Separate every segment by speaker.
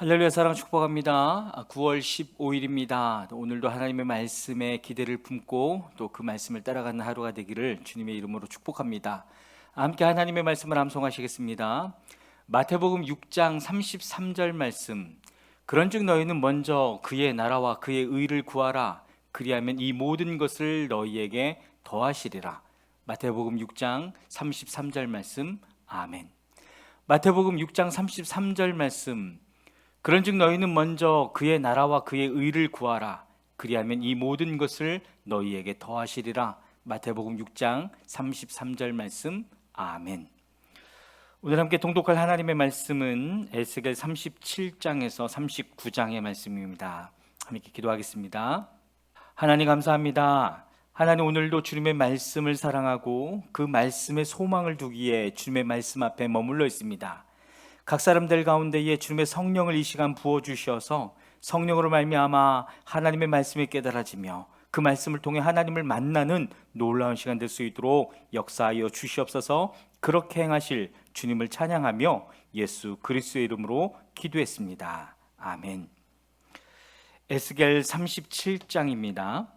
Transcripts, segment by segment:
Speaker 1: 할렐루야 사랑 축복합니다. 9월 15일입니다. 오늘도 하나님의 말씀에 기대를 품고 또 그 말씀을 따라가는 하루가 되기를 주님의 이름으로 축복합니다. 함께 하나님의 말씀을 암송하시겠습니다. 마태복음 6장 33절 말씀. 그런즉 너희는 먼저 그의 나라와 그의 의를 구하라. 그리하면 이 모든 것을 너희에게 더하시리라. 마태복음 6장 33절 말씀. 아멘. 마태복음 6장 33절 말씀. 그런즉 너희는 먼저 그의 나라와 그의 의를 구하라. 그리하면 이 모든 것을 너희에게 더하시리라. 마태복음 6장 33절 말씀. 아멘. 오늘 함께 통독할 하나님의 말씀은 에스겔 37장에서 39장의 말씀입니다. 함께 기도하겠습니다. 하나님 감사합니다. 하나님 오늘도 주님의 말씀을 사랑하고 그 말씀에 소망을 두기에 주님의 말씀 앞에 머물러 있습니다. 각 사람들 가운데에 주님의 성령을 이 시간 부어 주셔서 성령으로 말미암아 하나님의 말씀이 깨달아지며 그 말씀을 통해 하나님을 만나는 놀라운 시간 될 수 있도록 역사하여 주시옵소서. 그렇게 행하실 주님을 찬양하며 예수 그리스도의 이름으로 기도했습니다. 아멘. 에스겔 37장입니다.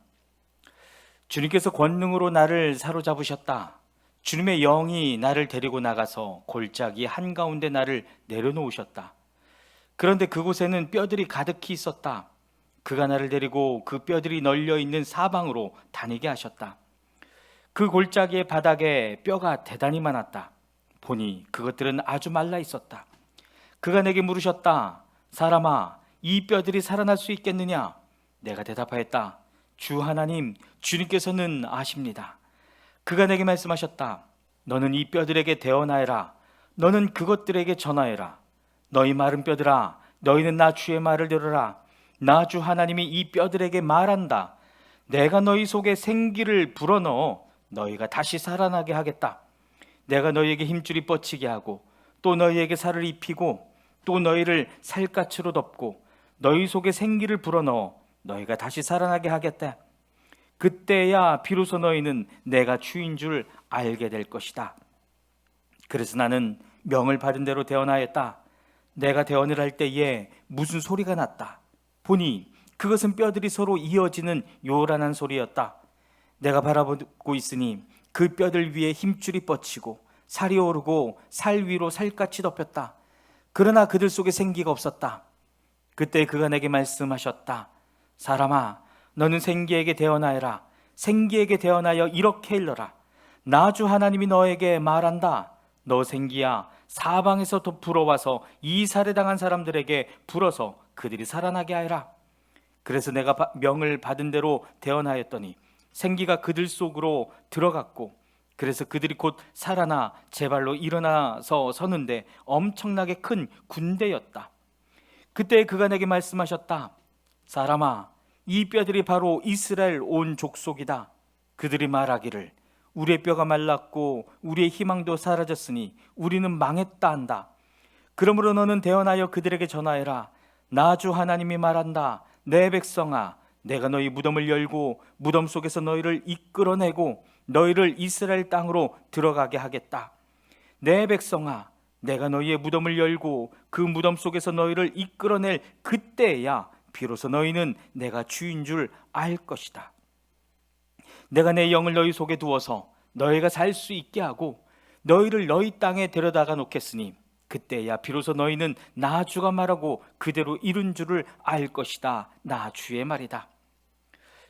Speaker 1: 주님께서 권능으로 나를 사로잡으셨다. 주님의 영이 나를 데리고 나가서 골짜기 한가운데 나를 내려놓으셨다. 그런데 그곳에는 뼈들이 가득히 있었다. 그가 나를 데리고 그 뼈들이 널려 있는 사방으로 다니게 하셨다. 그 골짜기의 바닥에 뼈가 대단히 많았다. 보니 그것들은 아주 말라 있었다. 그가 내게 물으셨다. 사람아, 이 뼈들이 살아날 수 있겠느냐? 내가 대답하였다. 주 하나님, 주님께서는 아십니다. 그가 내게 말씀하셨다. 너는 이 뼈들에게 대언하여라. 너는 그것들에게 전하여라. 너희 마른 뼈들아, 너희는 나 주의 말을 들으라. 나 주 하나님이 이 뼈들에게 말한다. 내가 너희 속에 생기를 불어넣어 너희가 다시 살아나게 하겠다. 내가 너희에게 힘줄이 뻗치게 하고 또 너희에게 살을 입히고 또 너희를 살갗으로 덮고 너희 속에 생기를 불어넣어 너희가 다시 살아나게 하겠다. 그때야 비로소 너희는 내가 주인 줄 알게 될 것이다. 그래서 나는 명을 받은 대로 대언하였다. 내가 대언을 할 때에 무슨 소리가 났다. 보니 그것은 뼈들이 서로 이어지는 요란한 소리였다. 내가 바라보고 있으니 그 뼈들 위에 힘줄이 뻗치고 살이 오르고 살 위로 살같이 덮였다. 그러나 그들 속에 생기가 없었다. 그때 그가 내게 말씀하셨다. 사람아, 너는 생기에게 대언하여라. 생기에게 대언하여 이렇게 일러라. 나주 하나님이 너에게 말한다. 너 생기야 사방에서 더 불어와서 이 살해당한 사람들에게 불어서 그들이 살아나게 하여라. 그래서 내가 바- 명을 받은 대로 대언하였더니 생기가 그들 속으로 들어갔고 그래서 그들이 곧 살아나 제 발로 일어나서 서는데 엄청나게 큰 군대였다. 그때 그가 내게 말씀하셨다. 사람아, 이 뼈들이 바로 이스라엘 온 족속이다. 그들이 말하기를 우리의 뼈가 말랐고 우리의 희망도 사라졌으니 우리는 망했다 한다. 그러므로 너는 대언하여 그들에게 전하여라. 나 주 하나님이 말한다. 내 백성아, 내가 너희 무덤을 열고 무덤 속에서 너희를 이끌어내고 너희를 이스라엘 땅으로 들어가게 하겠다. 내 백성아, 내가 너희의 무덤을 열고 그 무덤 속에서 너희를 이끌어낼 그때야 비로소 너희는 내가 주인 줄 알 것이다. 내가 내 영을 너희 속에 두어서 너희가 살 수 있게 하고 너희를 너희 땅에 데려다가 놓겠으니 그때야 비로소 너희는 나 주가 말하고 그대로 이룬 줄을 알 것이다. 나 주의 말이다.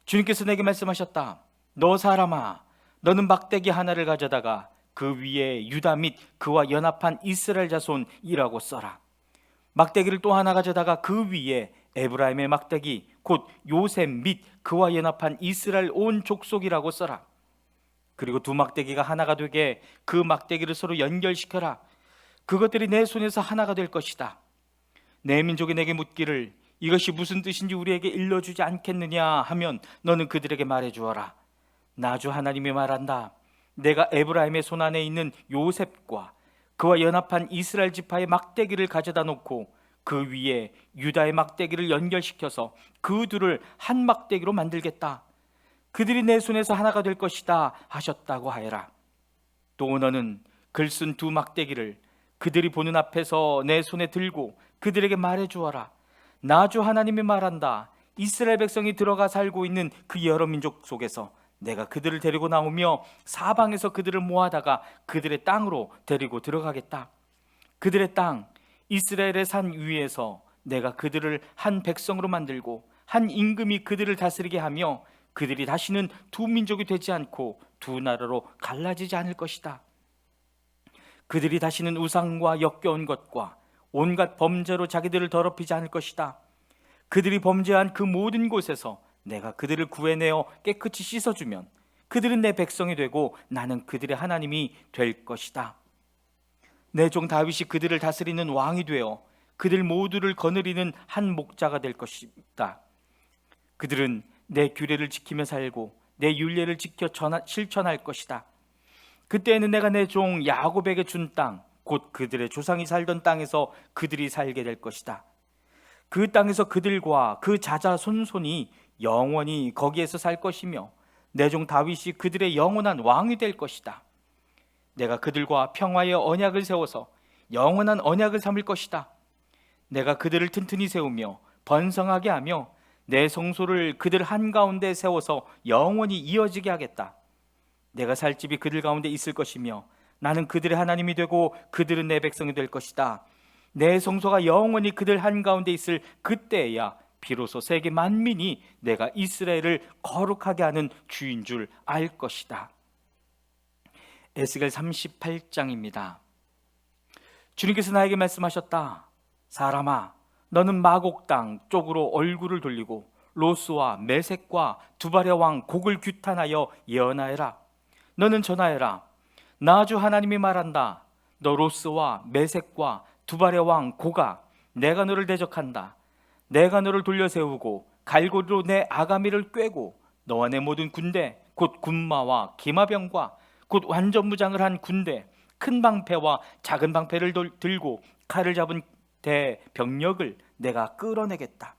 Speaker 1: 주님께서 내게 말씀하셨다. 너 사람아, 너는 막대기 하나를 가져다가 그 위에 유다 및 그와 연합한 이스라엘 자손이라고 써라. 막대기를 또 하나 가져다가 그 위에 에브라임의 막대기 곧 요셉 및 그와 연합한 이스라엘 온 족속이라고 써라. 그리고 두 막대기가 하나가 되게 그 막대기를 서로 연결시켜라. 그것들이 내 손에서 하나가 될 것이다. 내 민족이 내게 묻기를 이것이 무슨 뜻인지 우리에게 일러주지 않겠느냐 하면 너는 그들에게 말해 주어라. 나주 하나님이 말한다. 내가 에브라임의 손 안에 있는 요셉과 그와 연합한 이스라엘 지파의 막대기를 가져다 놓고 그 위에 유다의 막대기를 연결시켜서 그 둘을 한 막대기로 만들겠다. 그들이 내 손에서 하나가 될 것이다 하셨다고 하여라. 또 너는 글쓴 두 막대기를 그들이 보는 앞에서 내 손에 들고 그들에게 말해 주어라. 나주 하나님이 말한다. 이스라엘 백성이 들어가 살고 있는 그 여러 민족 속에서 내가 그들을 데리고 나오며 사방에서 그들을 모아다가 그들의 땅으로 데리고 들어가겠다. 그들의 땅 이스라엘의 산 위에서 내가 그들을 한 백성으로 만들고 한 임금이 그들을 다스리게 하며 그들이 다시는 두 민족이 되지 않고 두 나라로 갈라지지 않을 것이다. 그들이 다시는 우상과 역겨운 것과 온갖 범죄로 자기들을 더럽히지 않을 것이다. 그들이 범죄한 그 모든 곳에서 내가 그들을 구해내어 깨끗이 씻어주면 그들은 내 백성이 되고 나는 그들의 하나님이 될 것이다. 내 종 다윗이 그들을 다스리는 왕이 되어 그들 모두를 거느리는 한 목자가 될 것이다. 그들은 내 규례를 지키며 살고 내 율례를 지켜 전하- 실천할 것이다. 그때에는 내가 내 종 야곱에게 준 땅, 곧 그들의 조상이 살던 땅에서 그들이 살게 될 것이다. 그 땅에서 그들과 그 자자 손손이 영원히 거기에서 살 것이며 내 종 다윗이 그들의 영원한 왕이 될 것이다. 내가 그들과 평화의 언약을 세워서 영원한 언약을 삼을 것이다. 내가 그들을 튼튼히 세우며 번성하게 하며 내 성소를 그들 한가운데 세워서 영원히 이어지게 하겠다. 내가 살 집이 그들 가운데 있을 것이며 나는 그들의 하나님이 되고 그들은 내 백성이 될 것이다. 내 성소가 영원히 그들 한가운데 있을 그때야 비로소 세계 만민이 내가 이스라엘을 거룩하게 하는 주인 줄 알 것이다. 에스겔 38장입니다. 주님께서 나에게 말씀하셨다. 사람아, 너는 마곡 땅 쪽으로 얼굴을 돌리고 로스와 메색과 두발의 왕 곡을 규탄하여 예언하여라. 너는 전하여라. 나주 하나님이 말한다. 너 로스와 메색과 두발의 왕 고가 내가 너를 대적한다. 내가 너를 돌려 세우고 갈고리로 내 아가미를 꿰고 너와 내 모든 군대 곧 군마와 기마병과 곧 완전 무장을 한 군대 큰 방패와 작은 방패를 돌- 들고 칼을 잡은 대병력을 내가 끌어내겠다.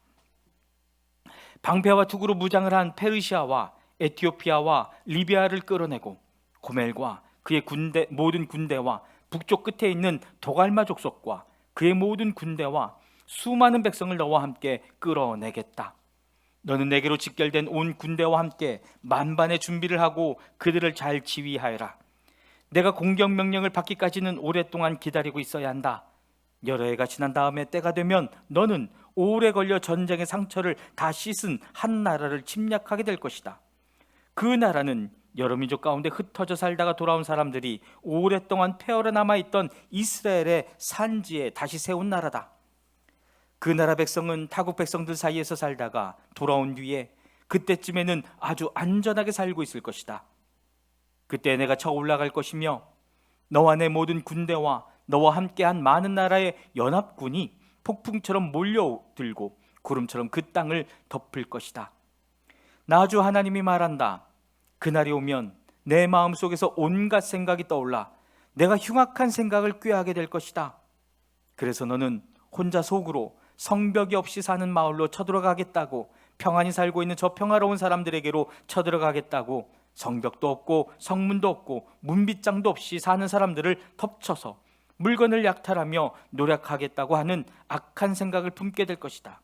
Speaker 1: 방패와 투구로 무장을 한 페르시아와 에티오피아와 리비아를 끌어내고 고멜과 그의 군대 모든 군대와 북쪽 끝에 있는 도갈마 족속과 그의 모든 군대와 수많은 백성을 너와 함께 끌어내겠다. 너는 내게로 직결된 온 군대와 함께 만반의 준비를 하고 그들을 잘 지휘하여라. 내가 공격 명령을 받기까지는 오랫동안 기다리고 있어야 한다. 여러 해가 지난 다음에 때가 되면 너는 오래 걸려 전쟁의 상처를 다 씻은 한 나라를 침략하게 될 것이다. 그 나라는 여러 민족 가운데 흩어져 살다가 돌아온 사람들이 오랫동안 폐허로 남아 있던 이스라엘의 산지에 다시 세운 나라다. 그 나라 백성은 타국 백성들 사이에서 살다가 돌아온 뒤에 그때쯤에는 아주 안전하게 살고 있을 것이다. 그때 내가 쳐 올라갈 것이며 너와 내 모든 군대와 너와 함께한 많은 나라의 연합군이 폭풍처럼 몰려들고 구름처럼 그 땅을 덮을 것이다. 나주 하나님이 말한다. 그날이 오면 내 마음 속에서 온갖 생각이 떠올라 내가 흉악한 생각을 꾀하게 될 것이다. 그래서 너는 혼자 속으로 성벽이 없이 사는 마을로 쳐들어가겠다고 평안히 살고 있는 저 평화로운 사람들에게로 쳐들어가겠다고 성벽도 없고 성문도 없고 문빗장도 없이 사는 사람들을 덮쳐서 물건을 약탈하며 노력하겠다고 하는 악한 생각을 품게 될 것이다.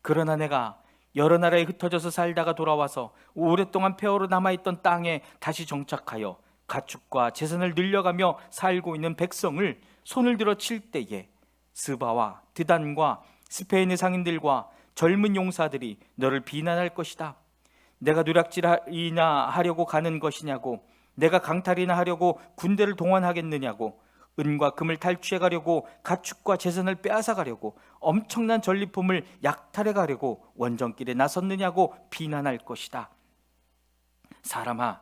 Speaker 1: 그러나 내가 여러 나라에 흩어져서 살다가 돌아와서 오랫동안 폐허로 남아있던 땅에 다시 정착하여 가축과 재산을 늘려가며 살고 있는 백성을 손을 들어 칠 때에 스바와 드단과 스페인의 상인들과 젊은 용사들이 너를 비난할 것이다. 내가 누락질이나 하려고 가는 것이냐고 내가 강탈이나 하려고 군대를 동원하겠느냐고 은과 금을 탈취해 가려고 가축과 재산을 빼앗아 가려고 엄청난 전리품을 약탈해 가려고 원정길에 나섰느냐고 비난할 것이다. 사람아,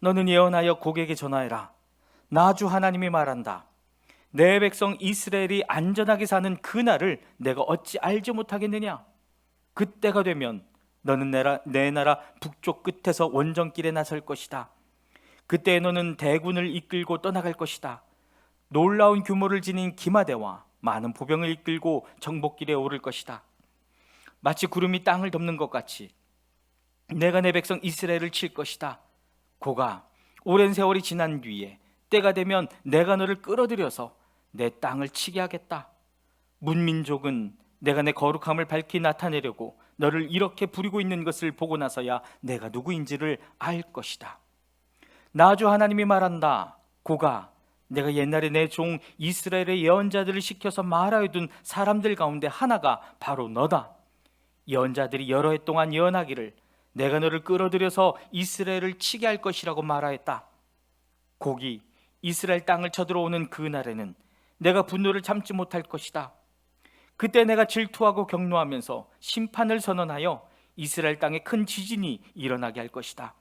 Speaker 1: 너는 예언하여 고객에게 전하여라. 나주 하나님이 말한다. 내 백성 이스라엘이 안전하게 사는 그날을 내가 어찌 알지 못하겠느냐? 그때가 되면 너는 내라, 내 나라 북쪽 끝에서 원정길에 나설 것이다. 그때 너는 대군을 이끌고 떠나갈 것이다. 놀라운 규모를 지닌 기마대와 많은 보병을 이끌고 정복길에 오를 것이다. 마치 구름이 땅을 덮는 것 같이 내가 내 백성 이스라엘을 칠 것이다. 고가 오랜 세월이 지난 뒤에 때가 되면 내가 너를 끌어들여서 내 땅을 치게 하겠다. 문민족은 내가 내 거룩함을 밝히 나타내려고 너를 이렇게 부리고 있는 것을 보고 나서야 내가 누구인지를 알 것이다. 나주 하나님이 말한다. 고가 내가 옛날에 내 종 이스라엘의 예언자들을 시켜서 말하여 둔 사람들 가운데 하나가 바로 너다. 예언자들이 여러 해 동안 예언하기를 내가 너를 끌어들여서 이스라엘을 치게 할 것이라고 말하였다. 곡이 이스라엘 땅을 쳐들어오는 그 날에는 내가 분노를 참지 못할 것이다. 그때 내가 질투하고 격노하면서 심판을 선언하여 이스라엘 땅에 큰 지진이 일어나게 할 것이다.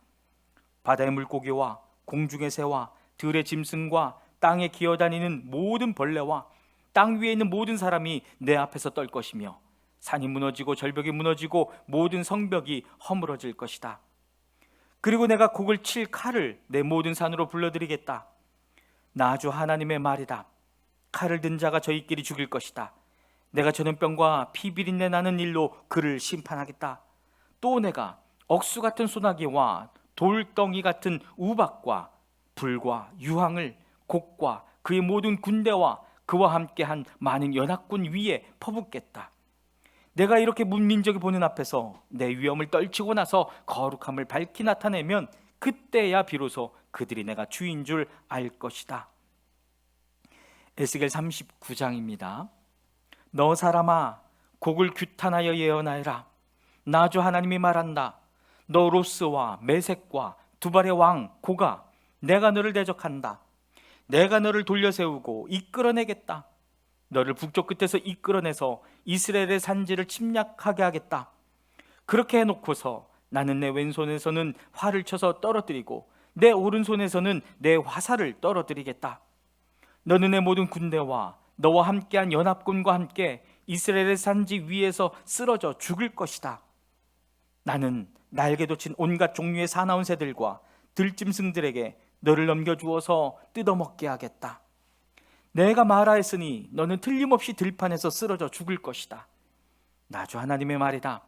Speaker 1: 바다의 물고기와 공중의 새와 들의 짐승과 땅에 기어다니는 모든 벌레와 땅 위에 있는 모든 사람이 내 앞에서 떨 것이며 산이 무너지고 절벽이 무너지고 모든 성벽이 허물어질 것이다. 그리고 내가 곡을 칠 칼을 내 모든 산으로 불러들이겠다. 나주 하나님의 말이다. 칼을 든 자가 저희끼리 죽일 것이다. 내가 전염병과 피비린내 나는 일로 그를 심판하겠다. 또 내가 억수 같은 소나기와 돌덩이 같은 우박과 불과 유황을 곡과 그의 모든 군대와 그와 함께한 많은 연합군 위에 퍼붓겠다. 내가 이렇게 문민족이 보는 앞에서 내 위엄을 떨치고 나서 거룩함을 밝히 나타내면 그때야 비로소 그들이 내가 주인 줄 알 것이다. 에스겔 39장입니다. 너 사람아 곡을 규탄하여 예언하여라. 나주 하나님이 말한다. 너 로스와 메색과 두 발의 왕 고가 내가 너를 대적한다. 내가 너를 돌려 세우고 이끌어내겠다. 너를 북쪽 끝에서 이끌어내서 이스라엘의 산지를 침략하게 하겠다. 그렇게 해놓고서 나는 내 왼손에서는 활을 쳐서 떨어뜨리고 내 오른손에서는 내 화살을 떨어뜨리겠다. 너는 내 모든 군대와 너와 함께한 연합군과 함께 이스라엘의 산지 위에서 쓰러져 죽을 것이다. 나는 날개 돋친 온갖 종류의 사나운 새들과 들짐승들에게 너를 넘겨주어서 뜯어먹게 하겠다. 내가 말하였으니 너는 틀림없이 들판에서 쓰러져 죽을 것이다. 나주 하나님의 말이다.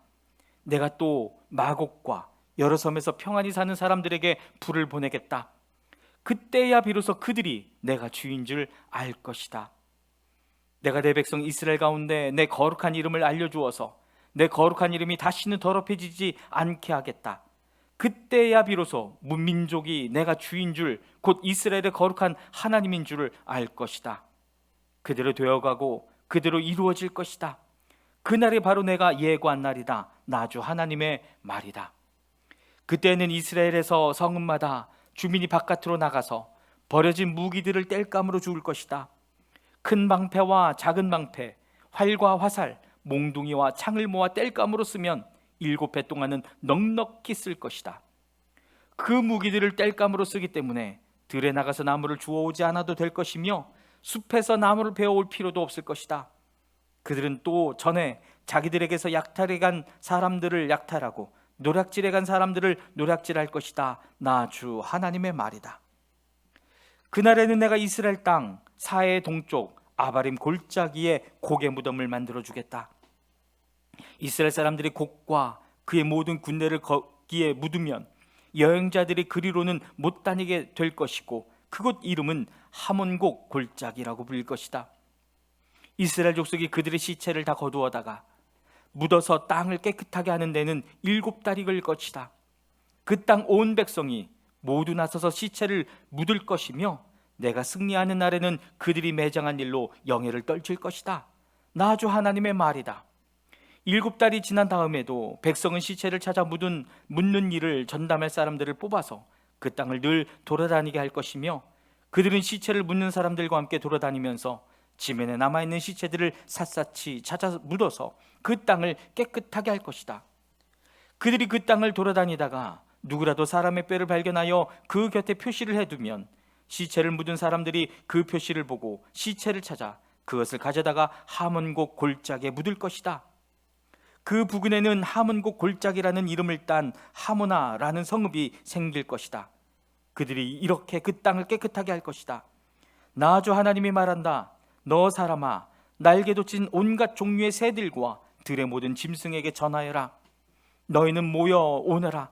Speaker 1: 내가 또 마곡과 여러 섬에서 평안히 사는 사람들에게 불을 보내겠다. 그때야 비로소 그들이 내가 주인 줄 알 것이다. 내가 내 백성 이스라엘 가운데 내 거룩한 이름을 알려주어서 내 거룩한 이름이 다시는 더럽혀지지 않게 하겠다. 그때야 비로소 문민족이 내가 주인 줄 곧 이스라엘의 거룩한 하나님인 줄을 알 것이다. 그대로 되어가고 그대로 이루어질 것이다. 그날이 바로 내가 예고한 날이다. 나주 하나님의 말이다. 그때는 이스라엘에서 성읍마다 주민이 바깥으로 나가서 버려진 무기들을 땔감으로 죽을 것이다. 큰 방패와 작은 방패, 활과 화살, 몽둥이와 창을 모아 땔감으로 쓰면 일곱 해 동안은 넉넉히 쓸 것이다. 그 무기들을 땔감으로 쓰기 때문에 들에 나가서 나무를 주워오지 않아도 될 것이며 숲에서 나무를 베어올 필요도 없을 것이다. 그들은 또 전에 자기들에게서 약탈해 간 사람들을 약탈하고 노략질해 간 사람들을 노략질할 것이다. 나 주 하나님의 말이다. 그날에는 내가 이스라엘 땅 사해 동쪽 아바림 골짜기에 고개 무덤을 만들어 주겠다. 이스라엘 사람들이 곡과 그의 모든 군대를 거기에 묻으면 여행자들이 그리로는 못 다니게 될 것이고 그곳 이름은 하몬곡 골짜기라고 불릴 것이다. 이스라엘 족속이 그들의 시체를 다 거두어다가 묻어서 땅을 깨끗하게 하는 데는 일곱 달이 걸 것이다. 그 땅 온 백성이 모두 나서서 시체를 묻을 것이며 내가 승리하는 날에는 그들이 매장한 일로 영예를 떨칠 것이다. 나주 하나님의 말이다. 일곱 달이 지난 다음에도 백성은 시체를 찾아 묻은 묻는 일을 전담할 사람들을 뽑아서 그 땅을 늘 돌아다니게 할 것이며 그들은 시체를 묻는 사람들과 함께 돌아다니면서 지면에 남아 있는 시체들을 샅샅이 찾아 묻어서 그 땅을 깨끗하게 할 것이다. 그들이 그 땅을 돌아다니다가 누구라도 사람의 뼈를 발견하여 그 곁에 표시를 해두면 시체를 묻은 사람들이 그 표시를 보고 시체를 찾아 그것을 가져다가 하몬곡 골짜기에 묻을 것이다. 그 부근에는 하몬곡 골짜기라는 이름을 딴 하모나라는 성읍이 생길 것이다. 그들이 이렇게 그 땅을 깨끗하게 할 것이다. 나주 하나님이 말한다. 너 사람아, 날개 돋친 온갖 종류의 새들과 들의 모든 짐승에게 전하여라. 너희는 모여 오너라.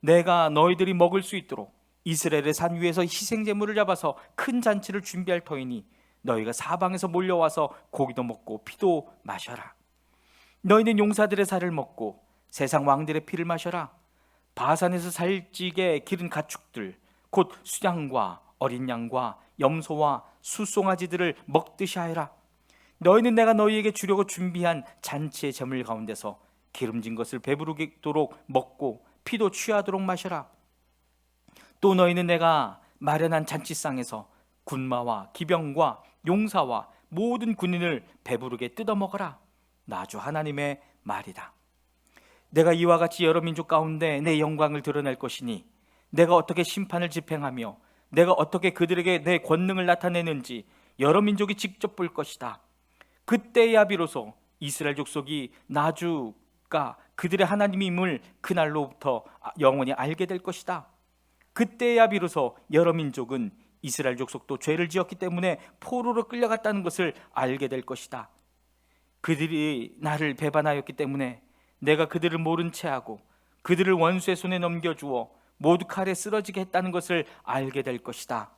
Speaker 1: 내가 너희들이 먹을 수 있도록 이스라엘의 산 위에서 희생 제물을 잡아서 큰 잔치를 준비할 터이니 너희가 사방에서 몰려와서 고기도 먹고 피도 마셔라. 너희는 용사들의 살을 먹고 세상 왕들의 피를 마셔라. 바산에서 살찌게 기른 가축들 곧 수양과 어린 양과 염소와 수송아지들을 먹듯이 하여라. 너희는 내가 너희에게 주려고 준비한 잔치의 제물 가운데서 기름진 것을 배부르도록 먹고 피도 취하도록 마셔라. 또 너희는 내가 마련한 잔치상에서 군마와 기병과 용사와 모든 군인을 배부르게 뜯어 먹어라. 나주 하나님의 말이다. 내가 이와 같이 여러 민족 가운데 내 영광을 드러낼 것이니 내가 어떻게 심판을 집행하며 내가 어떻게 그들에게 내 권능을 나타내는지 여러 민족이 직접 볼 것이다. 그때야 비로소 이스라엘 족속이 나주가 그들의 하나님임을 그날로부터 영원히 알게 될 것이다. 그때야 비로소 여러 민족은 이스라엘 족속도 죄를 지었기 때문에 포로로 끌려갔다는 것을 알게 될 것이다. 그들이 나를 배반하였기 때문에 내가 그들을 모른 채 하고 그들을 원수의 손에 넘겨주어 모두 칼에 쓰러지게 했다는 것을 알게 될 것이다.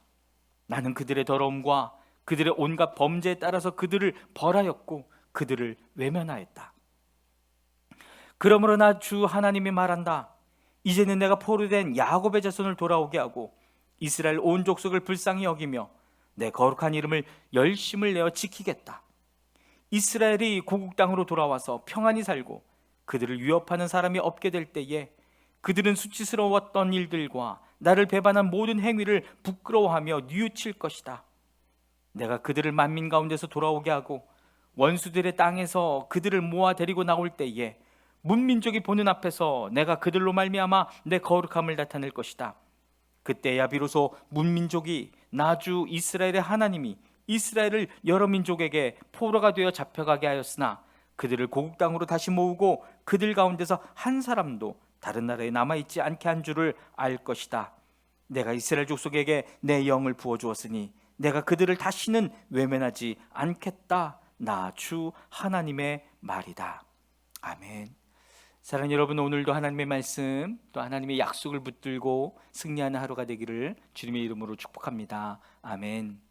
Speaker 1: 나는 그들의 더러움과 그들의 온갖 범죄에 따라서 그들을 벌하였고 그들을 외면하였다. 그러므로 나 주 하나님이 말한다. 이제는 내가 포로된 야곱의 자손을 돌아오게 하고 이스라엘 온 족속을 불쌍히 여기며 내 거룩한 이름을 열심을 내어 지키겠다. 이스라엘이 고국 땅으로 돌아와서 평안히 살고 그들을 위협하는 사람이 없게 될 때에 그들은 수치스러웠던 일들과 나를 배반한 모든 행위를 부끄러워하며 뉘우칠 것이다. 내가 그들을 만민 가운데서 돌아오게 하고 원수들의 땅에서 그들을 모아 데리고 나올 때에 문민족이 보는 앞에서 내가 그들로 말미암아 내 거룩함을 나타낼 것이다. 그때야 비로소 문민족이 나주 이스라엘의 하나님이 이스라엘을 여러 민족에게 포로가 되어 잡혀가게 하였으나 그들을 고국 땅으로 다시 모으고 그들 가운데서 한 사람도 다른 나라에 남아 있지 않게 한 줄을 알 것이다. 내가 이스라엘 족속에게 내 영을 부어 주었으니 내가 그들을 다시는 외면하지 않겠다. 나 주 하나님의 말이다. 아멘. 사랑하는 여러분 오늘도 하나님의 말씀 또 하나님의 약속을 붙들고 승리하는 하루가 되기를 주님의 이름으로 축복합니다. 아멘.